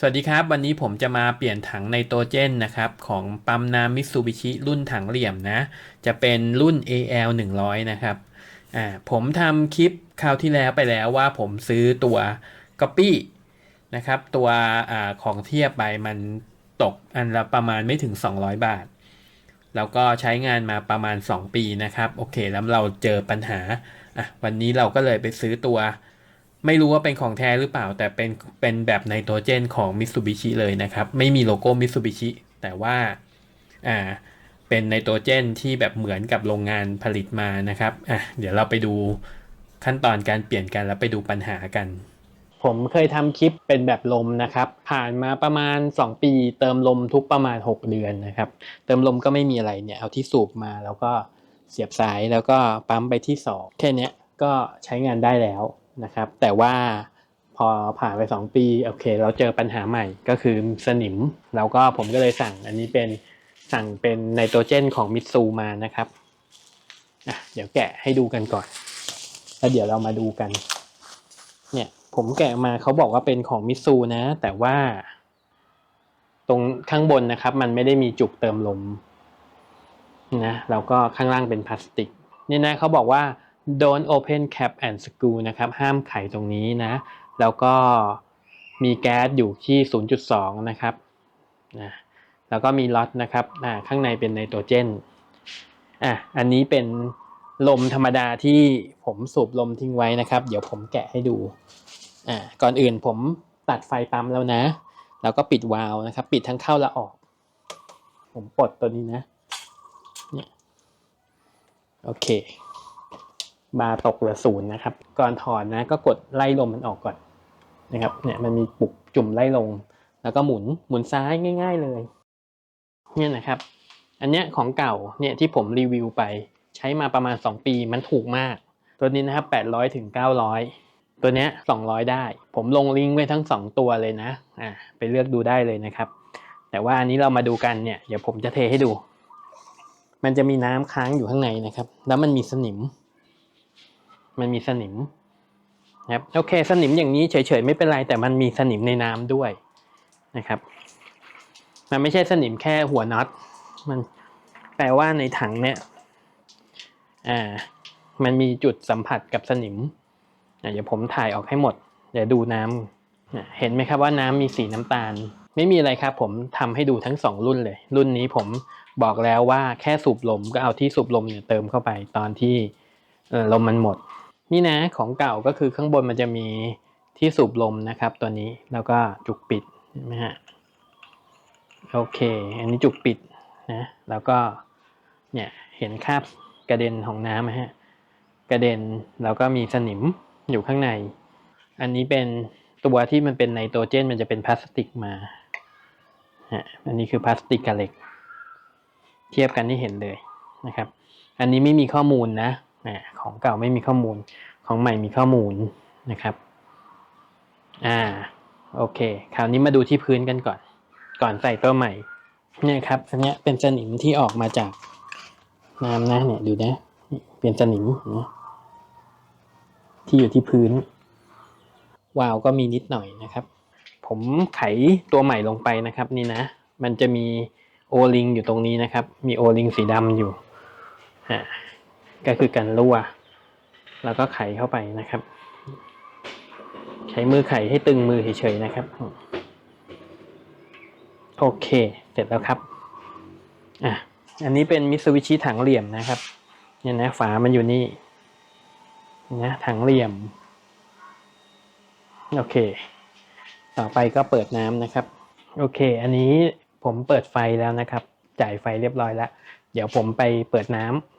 สวัสดีครับ วันนี้ผมจะมาเปลี่ยนถังไนโตรเจนนะครับ ของปั๊มน้ำมิตซูบิชิรุ่นถังเหลี่ยมนะ จะเป็นรุ่น AL 100 นะครับอ่าผมทำคลิปคราวที่แล้วไปแล้วว่าผมซื้อตัวก๊อปปี้นะครับ ตัวอาของเทียบไปมันตกอันละประมาณไม่ถึง 200 บาท แล้วก็ใช้งานมาประมาณ 2 ปีนะครับ โอเค แล้วเราเจอปัญหาอะวันนี้เราก็เลยไปซื้อตัว ไม่รู้ว่าเป็นของแท้หรือเปล่า แต่เป็นเป็นแบบไนโตรเจนของมิ t ซูบิชิเลยนะครับ ไม่มีโลโก้มิ t ซูบิชิแต่ว่าอ่าเป็นไนโตรเจนที่แบบเหมือนกับโรงงานผลิตมานะครับอะเดี๋ยวเราไปดูขั้นตอนการเปลี่ยนกันแล้วไปดูปัญหากัน ผมเคยทำคลิปเป็นแบบลมนะครับ ผ่านมาประมาณ 2 ปี เติมลมทุกประมาณ 6 เดือนนะครับ เติมลมก็ไม่มีอะไรเนี่ยเอาที่สูบมาแล้วก็เสียบสายแล้วก็ปั๊มไปที่สองแค่นี้ก็ใช้งานได้แล้ว นะครับ แต่ว่าพอผ่านไป 2 ปีโอเค เราเจอปัญหาใหม่ก็คือสนิม แล้วก็ผมก็เลยสั่งอันนี้เป็นสั่งเป็นไนโตรเจนของมิตซูมานะครับอะเดี๋ยวแกะให้ดูกันก่อน แล้วเดี๋ยวเรามาดูกัน เนี่ยผมแกะมาเขาบอกว่าเป็นของมิตซูนะ แต่ว่า ตรงข้างบนนะครับ มันไม่ได้มีจุกเติมลมนะแล้วก็ข้างล่างเป็นพลาสติก นี่นะเขาบอกว่า don't open cap and screw นะครับ ห้ามไขตรงนี้นะ แล้วก็มีแก๊สอยู่ที่ 0.2 นะครับนะแล้วก็มีล็อตนะครับอ่าข้างในเป็นไนโตรเจนอะอันนี้เป็นลมธรรมดาที่ผมสูบลมทิ้งไว้นะครับ เดี๋ยวผมแกะให้ดูอ่าก่อนอื่นผมตัดไฟปั๊มแล้วนะ แล้วก็ปิดวาล์วนะครับ ปิดทั้งเข้าและออก ผมปลดตัวนี้นะเนี่ยโอเค บาร์ตกเหลือศูนย์นะครับ ก่อนถอนนะก็กดไล่ลมมันออกก่อนนะครับ เนี่ยมันมีปุกจุ่มไล่ลง แล้วก็หมุนหมุนซ้ายง่าย ๆเลย เนี่ยนะครับ อันเนี้ยของเก่าเนี่ยที่ผมรีวิวไปใช้มาประมาณ 2 ปีมันถูกมาก ตัวนี้นะครับ800ถึง900 ตัวเนี้ย200 ได้ ผมลงลิงก์ไว้ทั้ง 2 ตัวเลยนะอ่าไปเลือกดูได้เลยนะครับ แต่ว่าอันนี้เรามาดูกันเนี่ยเดี๋ยวผมจะเทให้ดู มันจะมีน้ำค้างอยู่ข้างในนะครับ แล้วมันมีสนิม มันมีสนิมนะครับโอเค สนิมอย่างนี้เฉยๆไม่เป็นไร แต่มันมีสนิมในน้ำด้วยนะครับ มันไม่ใช่สนิมแค่หัวน็อตมันแปลว่าในถังเนี่ยอ่ามันมีจุดสัมผัสกับสนิมเดี๋ยวผมถ่ายออกให้หมด เดี๋ยวดูน้ำเห็นไหมครับว่าน้ำมีสีน้ำตาล ไม่มีอะไรครับ ผมทำให้ดูทั้งสองรุ่นเลย รุ่นนี้ผมบอกแล้วว่าแค่สูบลมก็เอาที่สูบลมเนี่ยเติมเข้าไปตอนที่ลมมันหมด นี่นะของเก่าก็คือข้างบนมันจะมีที่สูบลมนะครับ ตัวนี้แล้วก็จุกปิดเห็นไหมฮะโอเค อันนี้จุกปิดนะแล้วก็เนี่ยเห็นคราบกระเด็นของน้ำไหมฮะกระเด็นแล้วก็มีสนิมอยู่ข้างใน อันนี้เป็นตัวที่มันเป็นไนโตรเจนมันจะเป็นพลาสติกมาฮะอันนี้คือพลาสติกกับเหล็ก เทียบกันที่เห็นเลยนะครับ อันนี้ไม่มีข้อมูลนะ ของเก่าไม่มีข้อมูล ของใหม่มีข้อมูลนะครับ อ่า โอเค คราวนี้มาดูที่พื้นกันก่อน ก่อนใส่ตัวใหม่ เนี่ยครับ อันนี้เป็นสนิมที่ออกมาจากน้ำนะเนี่ยดูนะ เป็นสนิมนะที่อยู่ที่พื้น วาล์วก็มีนิดหน่อยนะครับ ผมไขตัวใหม่ลงไปนะครับ นี่นะ มันจะมีโอลิงอยู่ตรงนี้นะครับ มีโอลิงสีดำอยู่ อ่า ก็คือกันรั่ว แล้วก็ไขเข้าไปนะครับ ใช้มือไขให้ตึงมือเฉยๆนะครับ โอเค เสร็จแล้วครับอะอันนี้เป็นมิตซูบิชิถังเหลี่ยมนะครับเนี่ยนะฝามันอยู่นี่นะถังเหลี่ยม โอเค ต่อไปก็เปิดน้ำนะครับ โอเค อันนี้ผมเปิดไฟแล้วนะครับ จ่ายไฟเรียบร้อยแล้ว เดี๋ยวผมไปเปิดน้ำ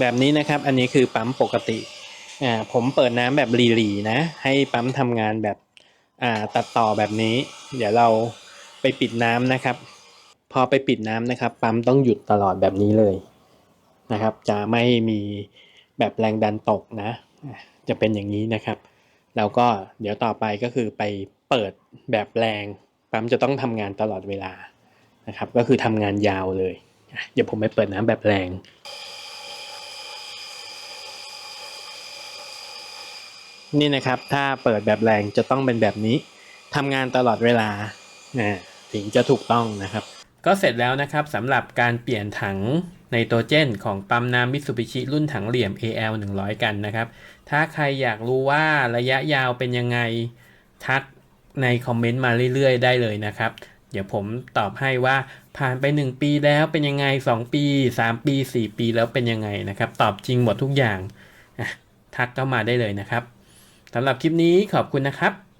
แบบนี้นะครับ อันนี้คือปั๊มปกติอ่าผมเปิดน้ำแบบหลีๆนะ ให้ปั๊มทำงานแบบอ่าตัดต่อแบบนี้ เดี๋ยวเราไปปิดน้ำนะครับ พอไปปิดน้ำนะครับ ปั๊มต้องหยุดตลอดแบบนี้เลยนะครับ จะไม่มีแบบแรงดันตกนะ จะเป็นอย่างนี้นะครับ แล้วก็เดี๋ยวต่อไปก็คือไปเปิดแบบแรง ปั๊มจะต้องทำงานตลอดเวลานะครับ ก็คือทำงานยาวเลย เดี๋ยวผมไปเปิดน้ำแบบแรง นี่นะครับ ถ้าเปิดแบบแรงจะต้องเป็นแบบนี้ทำงานตลอดเวลาถึงจะถูกต้องนะครับ ก็เสร็จแล้วนะครับสำหรับการเปลี่ยนถังไนโตรเจน ของปั๊มน้ำมิตซูบิชิรุ่นถังเหลี่ยม AL 100 กันนะครับ ถ้าใครอยากรู้ว่าระยะยาวเป็นยังไงทักในคอมเมนต์มาเรื่อยๆ ได้เลยนะครับ เดี๋ยวผมตอบให้ว่าผ่านไป 1 ปีแล้วเป็นยังไง 2 ปี 3 ปี 4 ปีแล้วเป็นยังไงนะครับ ตอบจริงหมดทุกอย่างทักเข้ามาได้เลยนะครับ สำหรับคลิปนี้ขอบคุณนะครับ